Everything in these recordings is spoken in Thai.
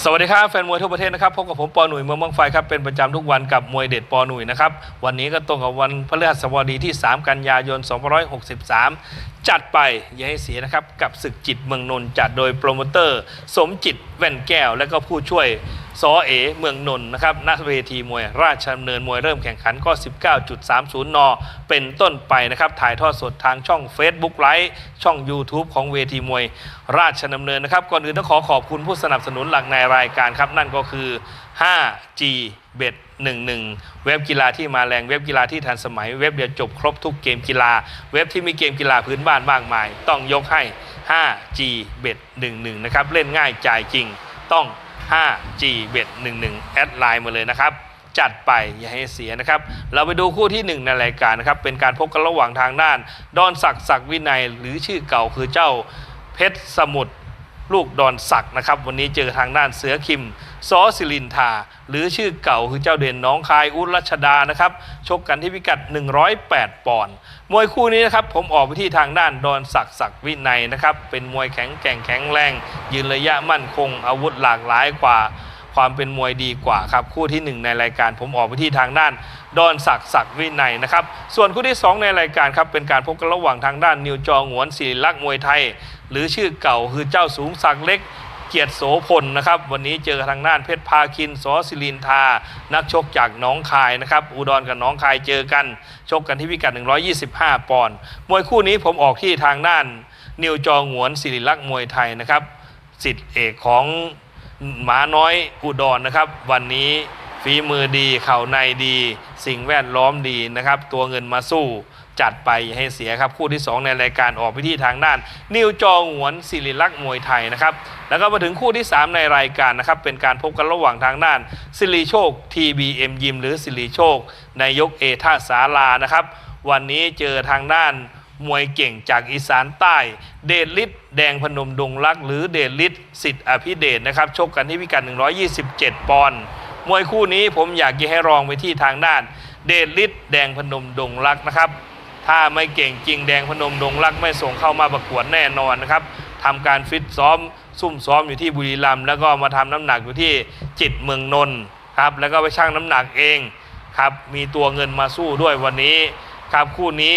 สวัสดีครับแฟนมวยทั่วประเทศนะครับพบกับผมปอหนุ่ยเมืองบางไฟครับเป็นประจำทุกวันกับมวยเด็ดปอหนุ่ยนะครับวันนี้ก็ตรงกับวันพฤหัสบดีที่ 3 กันยายน 2563 จัดไปอย่าให้เสียนะครับกับศึกจิตเมืองนนท์จัดโดยโปรโมเตอร์ สมจิตแว่นแก้ว และก็ผู้ช่วย ซอเอเมืองนนท์นะครับณเวทีมวยราชดำเนินมวยเริ่มแข่งขันก็ 19.30 น เป็นต้นไปนะครับ ถ่ายทอดสดทางช่อง Facebook ไลฟ์ช่อง YouTube ของเวทีมวยราชดำเนินนะครับ ก่อนอื่นต้องขอขอบคุณผู้สนับสนุนหลักในรายการครับ นั่นก็คือ 5G เบ็ด11 เว็บกีฬาที่มาแรง เว็บกีฬาที่ทันสมัย เว็บเดียวจบครบทุกเกมกีฬา เว็บที่มีเกมกีฬาพื้นบ้านมากมาย ต้องยกให้ 5G เบ็ด11 นะครับ เล่นง่ายจ่ายจริง ต้อง 5G เบ็ด11 แอดไลน์มาเลยนะครับ จัดไปอย่าให้เสียนะครับ เราไปดูคู่ที่ 1 ในรายการนะครับ เป็นการพบกันระหว่างทางด้าน ดอนศักดิ์ศักดิ์วินัย หรือชื่อเก่าคือเจ้าเพชรสมุทรลูกดอนศักดิ์นะครับ วันนี้เจอทางด้านเสือคิม ซอสิลินทา หรือชื่อเก่าคือเจ้าเด่นน้องคายอุรัชดานะครับ ชกกันที่พิกัด 108 ปอนด์มวยคู่นี้นะครับ ผมออกไปที่ทางด้านดอนศักดิ์ศักดิ์วินัยนะครับ เป็นมวยแข็งแกร่งแข็งแรง ยืนระยะมั่นคง อาวุธหลากหลายกว่า ความเป็นมวยดีกว่าครับ คู่ที่ 1 ในรายการผมออกไปที่ทางด้านดอนศักดิ์ศักดิ์วินัยนะครับ ส่วนคู่ที่ 2 ในรายการครับเป็นการพบกันระหว่างทางด้านนิวจองหวนศิริลักษ์มวยไทย หรือชื่อเก่าคือเจ้าสูงศักดิ์เล็ก เกียรติโสพลนะครับ วันนี้เจอทางด้านเพชรพาคินสอศิลินทา นักชกจากน้องคายนะครับ อุดรกับน้องคายเจอกัน ชกกันที่พิกัด 125 ปอนด์มวยคู่นี้ผมออกที่ทางด้าน นิวจองหวนศิริลักษ์มวยไทยนะครับสิทธิเอกของหมาน้อยอุดรนะครับ วันนี้ฝีมือดีเข่าในดี สิ่งแวดล้อมดีนะครับ ตัวเงินมาสู้ จัดไปอย่าให้เสียครับคู่ที่ 2 ในรายการออกไปที่ทางด้าน นิวจองหวนศิริลักษ์มวยไทยนะครับแล้วก็มาถึงคู่ที่ 3 ในรายการนะครับเป็นการพบกันระหว่างทางด้านสิริโชค TBM ยิมหรือสิริโชค นายกเอท่าสาลานะครับวันนี้เจอทางด้านมวยเก่งจากอีสานใต้ เดชฤทธิ์แดงพนมดงรัก หรือเดชฤทธิ์สิทธิ์อภิเดชนะครับชกกันที่พิกัด 127 ปอนด์มวยคู่นี้ผมอยากจะให้รองไปที่ทางด้าน เดชฤทธิ์แดงพนมดงรักนะครับ ถ้าไม่เก่งจริงแดงพนมดงรักไม่ส่งเข้ามาประกวดแน่นอนนะครับทำการฟิตซ้อมซุ่มซ้อมอยู่ที่บุรีรัมย์แล้วก็มาทำน้ำหนักอยู่ที่จิตเมืองนนท์ครับแล้วก็ไปชั่งน้ำหนักเองครับมีตัวเงินมาสู้ด้วยวันนี้ครับคู่นี้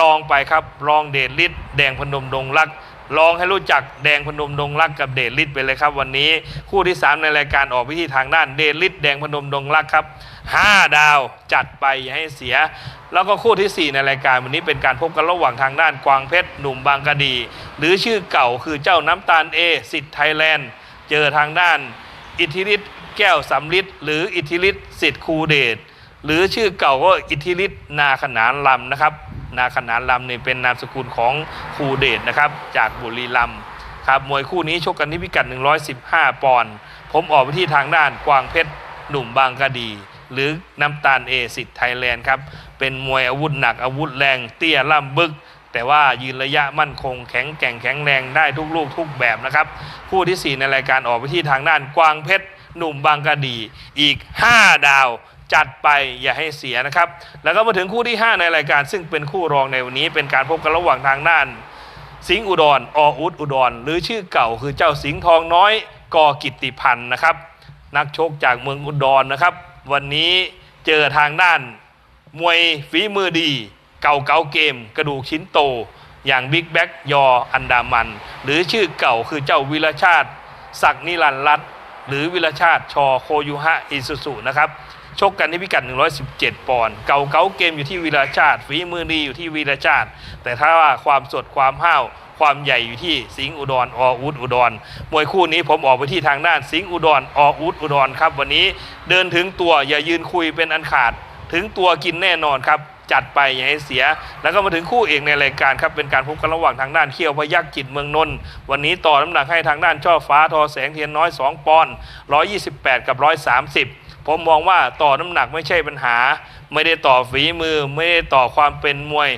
ลองไปครับลองเดชฤทธิ์แดงพนมดงรักลองให้รู้จักแดงพนมดงรักกับเดชฤทธิ์ไปเลยครับ วันนี้คู่ที่ 3 ในรายการออกไปที่ทางด้านเดชฤทธิ์แดงพนมดงรักครับ 5 ดาวจัดไปอย่าให้เสีย แล้วก็คู่ทีสี่ 4 ในรายการวันนี้เป็นการพบกันระหว่างทางด้านกวางเพชรหนุ่มบางกะดี หรือชื่อเก่าคือเจ้าน้ำตาลเอสิทธิ์ไทยแลนด์เจอทางด้านอิทธิฤทธิ์แก้วสำลิดหรืออิทธิฤทธิ์สิทธิ์คูเดชหรือชื่อเก่าก็อิทธิฤทธิ์นาขนานลำนะครับ นาขนานลำนี่เป็นนามสกุลของคูเดชนะครับ จากบุรีรัมย์ครับมวยคู่นี้ชกกันที่พิกัด 115 ปอนด์ผมออกไปที่ทางด้านกวางเพชรหนุ่มบางกะดี หรือน้ำตาลเอสิทธิ์ไทยแลนด์ครับ เป็นมวยอาวุธหนักอาวุธแรง เตี้ยล่ำบึก แต่ว่ายืนระยะมั่นคง แข็งแกร่งแข็งแรงได้ทุกลูกทุกแบบนะครับคู่ที่ 4 ในรายการออกไปที่ทางด้านกวางเพชรหนุ่มบางกะดีอีก 5 ดาวจัดไปอย่าให้เสียนะครับ แล้วก็มาถึงคู่ที่ 5 ในรายการ ซึ่งเป็นคู่รองในวันนี้ เป็นการพบกันระหว่างทางด้าน สิงห์อุดรออุดอุดร หรือชื่อเก่าคือเจ้าสิงห์ทองน้อยกอกิตติพันธ์นะครับ นักชกจากเมืองอุดรนะครับ วันนี้เจอทางด้าน มวยฝีมือดี เก่าเก่าเกม กระดูกชิ้นโต อย่างบิ๊กแบ็กยออันดามัน หรือชื่อเก่าคือเจ้าวิรชาติ ศักนิรันรัตหรือวิรชาติชอโคยุหะอิสุสุนะครับ ชกกันที่พิกัด 117 ปอนด์เก่าเก่าเกมอยู่ที่วีรชาติฝีมือดีอยู่ที่วีรชาติ แต่ถ้าว่าความสดความห้าวความใหญ่อยู่ที่สิงห์อุดรออุดอุดรมวยคู่นี้ผมออกไปที่ทางด้านสิงห์อุดรออุดอุดรครับ วันนี้เดินถึงตัวอย่ายืนคุยเป็นอันขาด ถึงตัวกินแน่นอนครับจัดไปอย่าให้เสีย แล้วก็มาถึงคู่เอกในรายการครับ เป็นการพบกันระหว่างทางด้านเขี้ยวพยักจิตเมืองนนท์วันนี้ต่อน้ำหนักให้ทางด้านช่อฟ้าทอแสงเทียนน้อย 2 ปอนด์128 กับ 130 ผมมองว่าต่อน้ำหนักไม่ใช่ปัญหา ไม่ได้ต่อฝีมือ ไม่ได้ต่อความเป็นมวย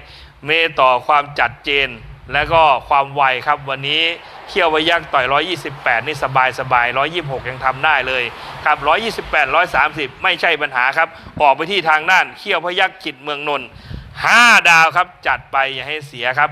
ไม่ได้ต่อความจัดเจน และก็ความไวครับวันนี้เขี้ยวพยักต่อย 128 นี่สบายสบาย 126 ยังทำได้เลยครับ 128 130 ไม่ใช่ปัญหาครับ ออกไปที่ทางด้านเขี้ยวพยักจิตเมืองนนท์5ดาวครับจัดไปอย่าให้เสียครับ